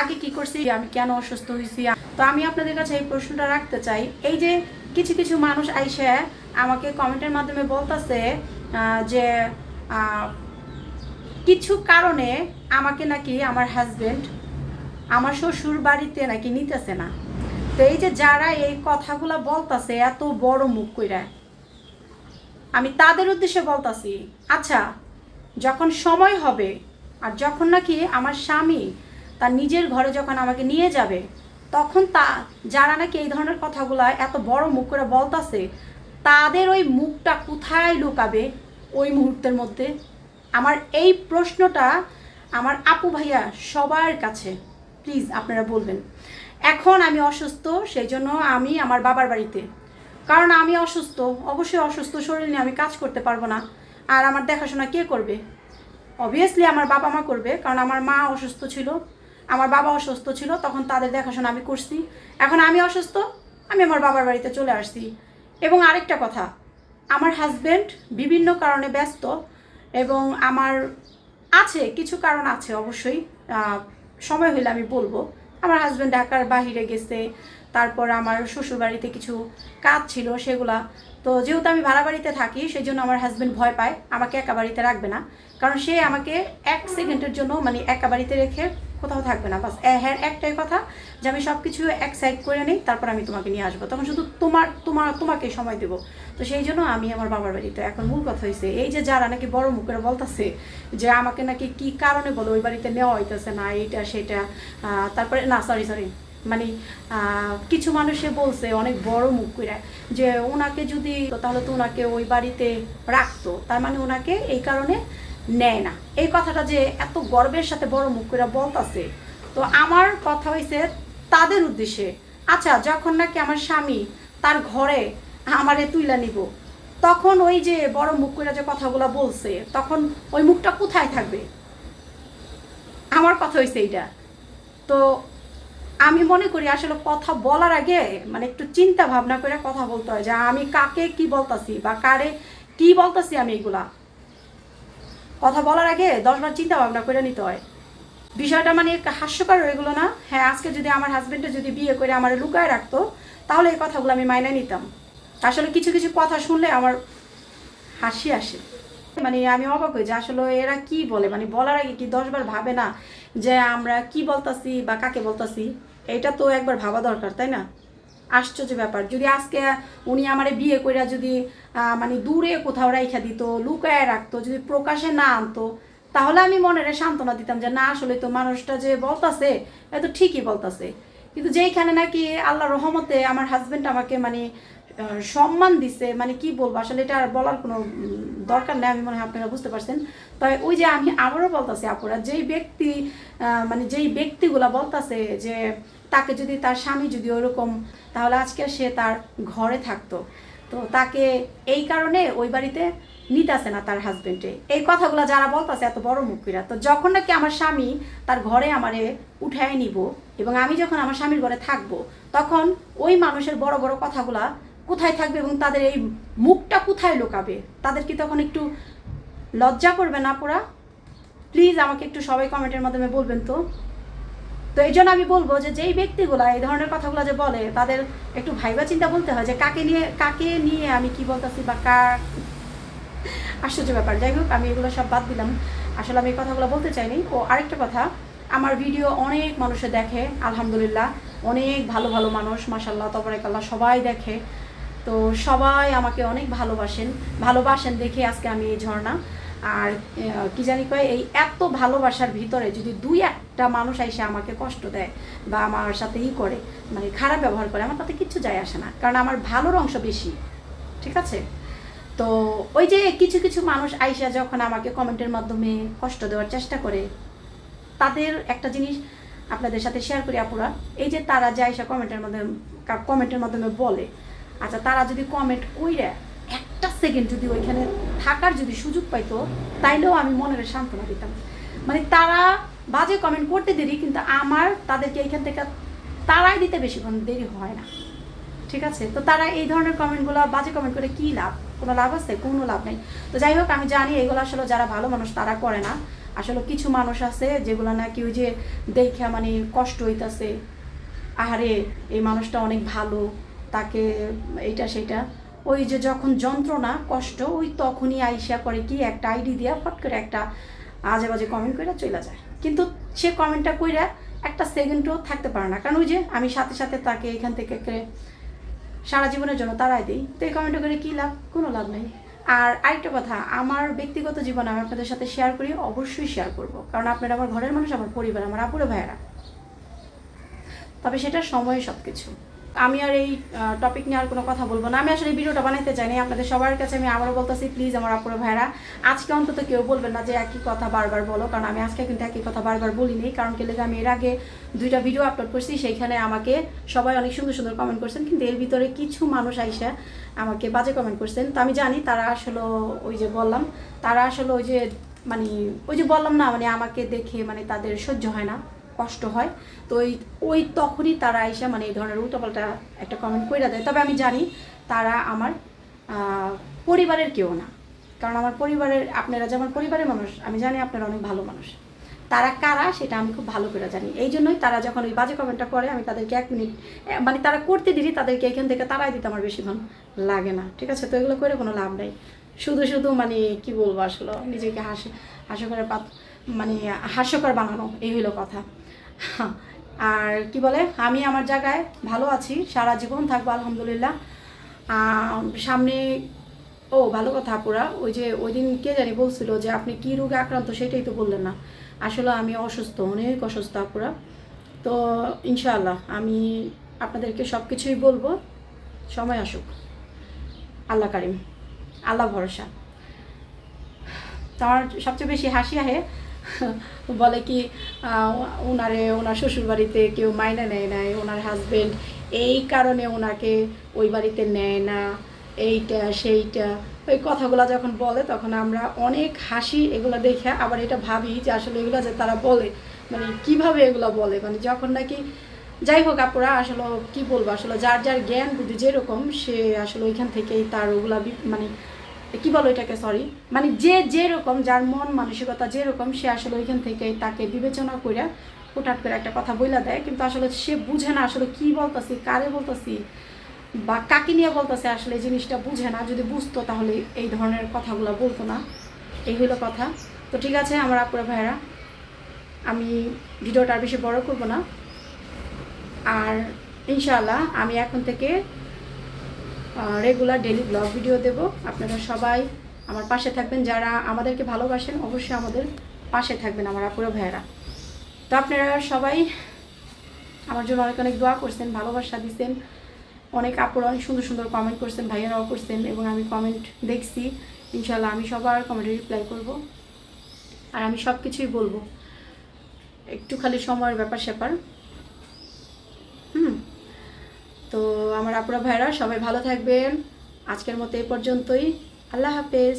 আগে কি করছি? আমি কেন অসুস্থ হয়েছি তো আমি আপনাদের কাছে এই প্রশ্নটা রাখতে চাই। এই যে কিছু কিছু মানুষ আইসে আমাকে কমেন্টের মাধ্যমে বলতেছে যে কিছু কারণে আমাকে নাকি আমার হাজবেন্ড আমার শ্বশুর বাড়িতে নাকি নিতেছে না। তো এই যে যারা এই কথাগুলো বলতাছে, এত বড় মুখ কইরা। আমি তাদের উদ্দেশ্যে বলতাছি আচ্ছা যখন সময় হবে আর যখন নাকি আমার স্বামী তার নিজের ঘরে যখন আমাকে নিয়ে যাবে, তখন তা, যারা নাকি এই ধরনের কথাগুলো এত বড় মুখ করে বলতাছে, তাদের ওই মুখটা কোথায় লুকাবে ওই মুহূর্তের মধ্যে? আমার এই প্রশ্নটা আমার আপু ভাইয়া সবার কাছে, প্লিজ আপনারা বলবেন। এখন আমি অসুস্থ সেই জন্য আমি আমার বাবার বাড়িতে। কারণ আমি অসুস্থ, অবশ্যই অসুস্থ শরীর নিয়ে আমি কাজ করতে পারব না। আর আমার দেখাশোনা কে করবে? অবভিয়াসলি আমার বাবা মা করবে, কারণ আমার মা অসুস্থ ছিল। আমার বাবা অসুস্থ ছিল, তখন তাদের দেখাশোনা আমি করছি। এখন আমি অসুস্থ, আমি আমার বাবার বাড়িতে চলে আসছি। এবং আরেকটা কথা, আমার হাজব্যান্ড বিভিন্ন কারণে ব্যস্ত এবং আমার আছে, কিছু কারণ আছে অবশ্যই সময় হলে আমি বলব। আমার হাজব্যান্ড ঢাকার বাহিরে গেছে, তারপর আমার শ্বশুর বাড়িতে কিছু কাজ ছিল সেগুলা। তো যেহেতু আমি ভাড়া বাড়িতে থাকি সেই জন্য আমার হাজব্যান্ড ভয় পায়, আমাকে একা বাড়িতে রাখবে না। কারণ সে আমাকে এক সেকেন্ডের জন্য মানে একা বাড়িতে রেখে কোথাও থাকবে না। বাস হ্যাঁ একটাই কথা যে আমি সব কিছু এক সাইড করে নিই, তারপর আমি তোমাকে নিয়ে আসব। তখন শুধু তোমার তোমার, তোমাকে সময় দেবো। তো সেই জন্য আমি আমার বাবার বাড়িতে এখন মূল কথা হয়েছে এই যে যারা নাকি বড় মুখ করে বলতেছে যে আমাকে নাকি কি কারণে বলো ওই বাড়িতে নেওয়া হইতেছে না, এইটা, সেটা তারপরে, না সরি সরি মানে কিছু মানুষে বলছে অনেক বড় মুখ করে যে ওনাকে যদি তাহলে তো ওনাকে ওই বাড়িতে রাখতো। তার মানে ওনাকে এই কারণে নেয় না। এই কথাটা যে এত গর্বের সাথে বড় মুখ করে বলতাছে, তো আমার কথা হয়েছে তাদের উদ্দেশ্যে। আচ্ছা যখন নাকি আমার স্বামী তার ঘরে আমারে তুইলা নিব, তখন ওই যে বড় মুখ করে যে কথাগুলো বলছে, তখন ওই মুখটা কোথায় থাকবে? আমার কথা হয়েছে এইটা। তো আমি মনে করি আসলে কথা বলার আগে মানে একটু চিন্তা ভাবনা করে কথা বলতে হয় যে আমি কাকে কি বলতাছি বা কারে কি বলতাছি আমি এগুলা। কথা বলার আগে দশবার চিন্তা ভাবনা করে নিতে হয়। বিষয়টা মানে হাস্যকর এগুলো না? হ্যাঁ আজকে যদি আমার হাজব্যান্ডে যদি বিয়ে করে আমার লুকায় রাখতো, তাহলে এই কথাগুলো আমি মাইনে নিতাম। আসলে কিছু কিছু কথা শুনলে আমার হাসি আসে। মানে আমি অবাক হই যে আসলে এরা কি বলে? মানে বলার আগে কি দশবার ভাবে না যে আমরা কি বলতাছি বা কাকে বলতাছি? এটা তো একবার ভাবা দরকার, তাই না? আশ্চর্য ব্যাপার। যদি আজকে উনি আমারে বিয়ে কইরা যদি মানে দূরে কোথাও রাইখা দিত, লুকায় রাখতো, যদি প্রকাশে না আনতো, তাহলে আমি মনের সান্ত্বনা দিতাম যে না, আসলে তো মানুষটা যে বলতাছে এত ঠিকই বলতাছে। কিন্তু যেইখানে নাকি আল্লাহ রহমতে আমার হাজব্যান্ড আমাকে মানে সম্মান দিছে মানে কি বলব, আসলে এটা আর বলার কোনো দরকার নেই, আমি মনে হয় আপনারা বুঝতে পারছেন। তবে ওই যে আমি আবারও বলতাছি, আপুরা, যেই ব্যক্তি মানে যেই ব্যক্তিগুলা বলতাছে যে তাকে যদি তার স্বামী যদি ওরকম, তাহলে আজকে সে তার ঘরে থাকতো। তো তাকে এই কারণে ওই বাড়িতে নিতেছে না তার হাজবেন্ডে এই কথাগুলো যারা বলতেছে, এত বড় মুখিরা তো যখন নাকি আমার স্বামী তার ঘরে আমারে উঠায় নিব, এবং আমি যখন আমার স্বামীর ঘরে থাকব, তখন ওই মানুষের বড় বড় কথাগুলা কোথায় থাকবে এবং তাদের এই মুখটা কোথায় লুকাবে? তাদের কি তখন একটু লজ্জা করবে না পুরা প্লিজ আমাকে একটু সবাই কমেন্টের মাধ্যমে বলবেন তো। তো এই জন্য আমি বলব যে যেই ব্যক্তিগুলা এই ধরনের কথাগুলো যে বলে, তাদের একটু ভাইবা চিন্তা বলতে হয় যে কাকে নিয়ে কাকে নিয়ে আমি কি বলতেছি বা কার আশ্চর্য ব্যাপার। যাই হোক, আমি এগুলো সব বাদ দিলাম। আসলে আমি এই কথাগুলো বলতে চাইনি। ও আরেকটা কথা, আমার ভিডিও অনেক মানুষে দেখে, আলহামদুলিল্লাহ। অনেক ভালো ভালো মানুষ মাসাল্লাহ তবরেকাল্লাহ, সবাই দেখে। তো সবাই আমাকে অনেক ভালোবাসেন ভালোবাসেন দেখে আজকে আমি এই ঝর্ণা। আর কি জানি কয়, এই এত ভালোবাসার ভিতরে যদি দুই একটা মানুষ এসে আমাকে কষ্ট দেয় বা আমার সাথে ই করে মানে খারাপ ব্যবহার করে, আমার তাতে কিচ্ছু যায় আসে না। কারণ আমার ভালোর অংশ বেশি, ঠিক আছে? তো ওই যে কিছু কিছু মানুষ আইসা যখন আমাকে কমেন্টের মাধ্যমে কষ্ট দেওয়ার চেষ্টা করে, তাদের একটা জিনিস আপনাদের সাথে শেয়ার করি আপুরা, এই যে তারা যে আইসা কমেন্টের মাধ্যমে কমেন্টের মাধ্যমে বলে আচ্ছা তারা যদি কমেন্ট কইরা একটা সেকেন্ড যদি ওইখানে থাকার যদি সুযোগ পাইতো, তাইলেও আমি মনের সান্ত্বনা দিতাম। মানে তারা বাজে কমেন্ট করতে দেরি, কিন্তু আমার তাদেরকে এইখান থেকে তারাই দিতে বেশিক্ষণ দেরি হয় না। ঠিক আছে? তো তারা এই ধরনের কমেন্টগুলো বাজে কমেন্ট করে কি লাভ? কোনো লাভ আছে? কোনো লাভ নেই। তো যাই হোক, আমি জানি এগুলো আসলে যারা ভালো মানুষ, তারা করে না। আসলে কিছু মানুষ আছে যেগুলো নাকি ওই যে দেখা মানে কষ্ট হইতাছে। আহারে, এই মানুষটা অনেক ভালো। তাকে এইটা সেটা ওই যে যখন যন্ত্রণা, কষ্ট, ওই তখনই আইসা করে কি একটা আইডি দিয়া ফট করে একটা আজে বাজে কমেন্ট করে চলে যায়। কিন্তু সে কমেন্টটা কইরা একটা সেকেন্ডও থাকতে পারে না। কারণ ওই যে আমি সাথে সাথে তাকে এখান থেকে সারা জীবনের জন্য তারাই দিই। তো এই কমেন্ট করে কী লাভ? কোনো লাভ নেই। আর আরেকটা কথা, আমার ব্যক্তিগত জীবন আমি আপনাদের সাথে শেয়ার করি, অবশ্যই শেয়ার করব। কারণ আপনারা আমার ঘরের মানুষ, আমার পরিবার, আমার আপুরে ভাইয়েরা। তবে সেটা সময়ে সব কিছু আমি আর এই টপিক নিয়ে আর কোনো কথা বলব না। আমি আসলে এই ভিডিওটা বানাইতে চাই চাইনি আপনাদের সবার কাছে আমি আবারও বলতেছি প্লিজ আমার আপুরে ভাইয়েরা আজকে অন্তত কেউ বলবেন না যে একই কথা বারবার বলো, কারণ আমি আজকে কিন্তু একই কথা বারবার বলিনি কারণ কেলে আমি এর আগে দুইটা ভিডিও আপলোড করছি, সেইখানে আমাকে সবাই অনেক সুন্দর সুন্দর কমেন্ট করছেন, কিন্তু এর ভিতরে কিছু মানুষ আইসা আমাকে বাজে কমেন্ট করছেন। তো আমি জানি তারা আসলে ওই যে বললাম, তারা আসলে ওই যে মানে ওই যে বললাম না মানে আমাকে দেখে মানে তাদের সহ্য হয় না। কষ্ট হয়। তো ওই ওই তখনই তারা আইসা মানে এই ধরনের উল্টোপাল্টা একটা কমেন্ট করে দেয়। তবে আমি জানি তারা আমার পরিবারের কেউ না। কারণ আমার পরিবারের, আপনারা যেমন পরিবারের মানুষ, আমি জানি আপনারা অনেক ভালো মানুষ। তারা কারা সেটা আমি খুব ভালো করে জানি। এই জন্যই তারা যখন ওই বাজে কমেন্টটা করে, আমি তাদেরকে এক মিনিট মানে তারা করতে দিলি তাদেরকে এখান থেকে তারাই দিতে আমার বেশি ভালো লাগে না। ঠিক আছে? তো এগুলো করে কোনো লাভ নেই। শুধু শুধু মানে কি বলব আসলে? নিজেকে হাসি হাস্যকরের পাত মানে হাস্যকর বানানো, এই হইল কথা। আর কি বলে, আমি আমার জায়গায় ভালো আছি, সারা জীবন থাকব, আলহামদুলিল্লাহ। সামনে, ও, ভালো কথা, আপুরা, ওই যে, ওই দিন কে জানি বলছিল যে, আপনি কি রোগে আক্রান্ত সেটাই তো বললেন না। আসলে আমি অসুস্থ, অনেক অসুস্থ, আপুরা। তো, ইনশাআল্লাহ, আমি আপনাদেরকে সব কিছুই বলব। সময় আসুক। আল্লাহ কারিম, আল্লাহ ভরসা। তার সবচেয়ে বেশি হাসি আহে বলে কি ওনারে ওনার শ্বশুর বাড়িতে কেউ মাইনে নেয় নাই ওনার হাজবেন্ড এই কারণে ওনাকে ওই বাড়িতে নেয় না, এইটা, সেইটা। ওই কথাগুলো যখন বলে তখন আমরা অনেক হাসি এগুলো দেখে আবার এটা ভাবি যে আসলে এগুলো যে তারা বলে মানে কীভাবে এগুলো বলে? মানে যখন নাকি, যাই হোক আপুরা, আসলে কি বলব? আসলে যার যার জ্ঞান, বুদ্ধি যেরকম, সে আসলে ওইখান থেকেই তার ওগুলা মানে কি বলো এটাকে সরি মানে যে যেরকম, যার মন মানসিকতা যেরকম, সে আসলে ওইখান থেকে তাকে বিবেচনা করে হুটহাট করে একটা কথা বইলা দেয়। কিন্তু আসলে সে বুঝে না আসলে কি বলতেছি, কারে বলতেছি, বা কাকে নিয়ে বলতেছে আসলে জিনিসটা বুঝে না। যদি বুঝতো তাহলে এই ধরনের কথাগুলো বলতো না। এই হলো কথা। তো ঠিক আছে আমার আপুরা ভাইরা আমি ভিডিওটা আর বেশি বড় করব না। আর ইনশাআল্লাহ আমি এখন থেকে রেগুলার ডেলি ব্লগ ভিডিও দেব। আপনারা সবাই আমার পাশে থাকবেন। যারা আমাদেরকে ভালোবাসেন, অবশ্যই আমাদের পাশে থাকবেন আমার আপুরা ভাইয়েরা। তো আপনারা সবাই আমার জন্য অনেক অনেক দোয়া করছেন, ভালোবাসা দিচ্ছেন অনেক আপুরা অনেক সুন্দর সুন্দর কমেন্ট করছেন, ভাইয়েরাও করছেন এবং আমি কমেন্ট দেখছি। ইনশাল্লাহ আমি সবার কমেন্টে রিপ্লাই করব। আর আমি সব কিছুই বলব। একটু খালি সময়ের ব্যাপার স্যাপার হুম তো আমার আপুরা ভাইরা সবাই ভালো থাকবেন। আজকের মতো এই পর্যন্তই। আল্লাহ হাফেজ।